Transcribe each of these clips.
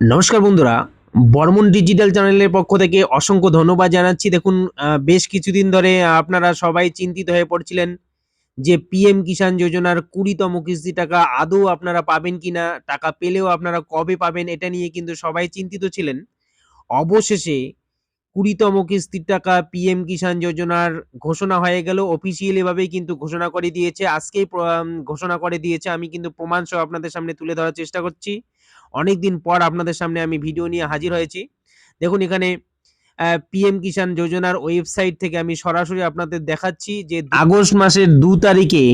নমস্কার বন্ধুরা, বর্মন ডিজিটাল চ্যানেলের পক্ষ থেকে অসংখ্য ধন্যবাদ জানাচ্ছি। দেখুন বেশ কিছুদিন ধরে আপনারা সবাই চিন্তিত হয়ে পড়ছিলেন যে পিএম কিষাণ যোজনার কুড়িতম কিস্তি টাকা আদৌ আপনারা পাবেন কি না টাকা পেলেও আপনারা কবে পাবেন, এটা নিয়ে কিন্তু সবাই চিন্তিত ছিলেন। অবশেষে কুড়িতম কিস্তির টাকা পিএম কিষাণ যোজনার ঘোষণা হয়ে গেল। অফিসিয়ালি ভাবেই কিন্তু ঘোষণা করে দিয়েছে। আজকেই ঘোষণা করে দিয়েছে। আমি কিন্তু প্রমাণ সহ আপনাদের সামনে তুলে ধরার চেষ্টা করছি। অনেক দিন পর আপনাদের সামনে আমি ভিডিও নিয়ে হাজির হয়েছি। দেখুন এখানে পিএম কিষাণ যোজনার ওয়েবসাইট থেকে আমি সরাসরি আপনাদের দেখাচ্ছি যে আগস্ট মাসের দু তারিখে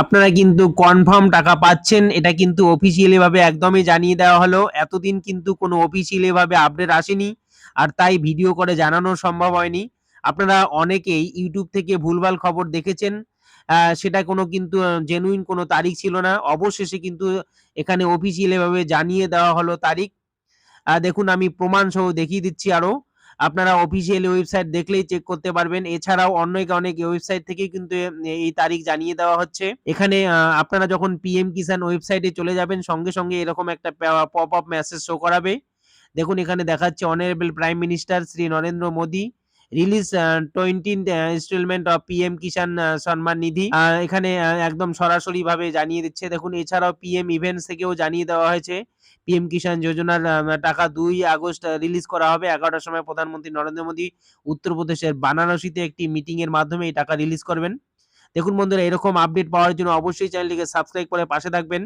আপনারা কিন্তু কনফার্ম টাকা পাচ্ছেন। এটা কিন্তু অফিসিয়ালি ভাবে একদমই জানিয়ে দেওয়া হলো। এতদিন কিন্তু কোনো অফিসিয়ালি ভাবে আপডেট আসেনি। আর তাই ভিডিও করে জানানো সম্ভব হয়নি। আপনারা অনেকেই ইউটিউব থেকে ভুলভাল খবর দেখেছেন। সেটা কোনো কিন্তু জেনুইন কোনো তারিখ ছিল না। অবশেষে কিন্তু এখানে অফিসিয়াল এভাবে জানিয়ে দেওয়া হলো তারিখ। দেখুন, আমি প্রমাণ সহ দেখিয়ে দিচ্ছি আরও। আপনারা অফিসিয়াল ওয়েবসাইট দেখলেই চেক করতে পারবেন। এছাড়াও অনেক অনেক ওয়েবসাইট থেকে কিন্তু এই তারিখ জানিয়ে দেওয়া হচ্ছে। এখানে আপনারা যখন পিএম কিষাণ ওয়েবসাইটে চলে যাবেন, সঙ্গে সঙ্গে এরকম একটা পপ আপ মেসেজ শো করাবে। দেখুন এখানে দেখাচ্ছে honourable prime minister Shri Narendra Modi release twentieth instalment of PM Kisan ah, Samman Nidhi এখানে একদম সরাসরি ভাবে জানিয়ে দিচ্ছে দেখুন এছাড়াও পিএম ইভেন্টস থেকেও জানিয়ে দেওয়া হয়েছে পিএম কিষাণ যোজনার টাকা দুই আগস্ট রিলিজ করা হবে। এগারোটার সময় প্রধানমন্ত্রী নরেন্দ্র মোদী উত্তরপ্রদেশের বানারসিতে একটি মিটিং এর মাধ্যমে এই টাকা রিলিজ করবেন। দেখুন বন্ধুরা এরকম আপডেট পাওয়ার জন্য অবশ্যই চ্যানেলটিকে সাবস্ক্রাইব করে পাশে থাকবেন।